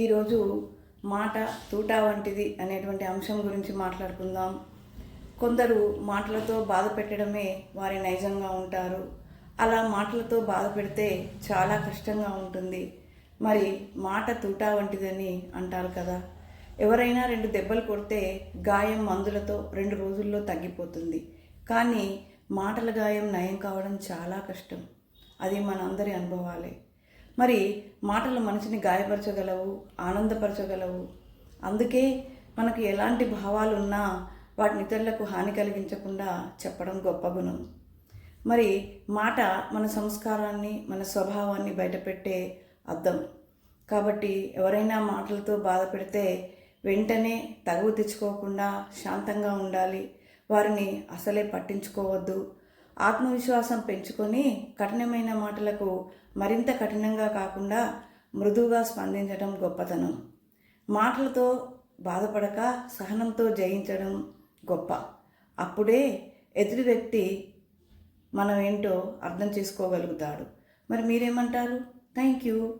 ఈరోజు మాట తూటా వంటిది అనేటువంటి అంశం గురించి మాట్లాడుకుందాం. కొందరు మాటలతో బాధ పెట్టడమే వారి నైజంగా ఉంటారు. అలా మాటలతో బాధ పెడితే చాలా కష్టంగా ఉంటుంది. మరి మాట తూటా వంటిదని అంటారు కదా. ఎవరైనా రెండు దెబ్బలు కొడితే గాయం మందులతో రెండు రోజుల్లో తగ్గిపోతుంది. కానీ మాటల గాయం నయం కావడం చాలా కష్టం. అది మనందరి అనుభవాలే. మరి మాటలు మనిషిని గాయపరచగలవు ఆనందపరచగలవు. అందుకే మనకు ఎలాంటి భావాలు ఉన్నా వాటిని ఇతరులకు హాని కలిగించకుండా చెప్పడం గొప్ప గుణం. మరి మాట మన సంస్కారాన్ని మన స్వభావాన్ని బయటపెట్టే అర్థం. కాబట్టి ఎవరైనా మాటలతో బాధ పెడితే వెంటనే తగువ తెచ్చుకోకుండా శాంతంగా ఉండాలి. వారిని అసలే పట్టించుకోవద్దు. ఆత్మవిశ్వాసం పెంచుకొని కఠినమైన మాటలకు మరింత కఠినంగా కాకుండా మృదువుగా స్పందించడం గొప్పతనం. మాటలతో బాధపడక సహనంతో జయించడం గొప్ప. అప్పుడే ఎదుటి వ్యక్తి మనం ఏంటో అర్థం చేసుకోగలుగుతాడు. మరి మీరేమంటారు? Thank you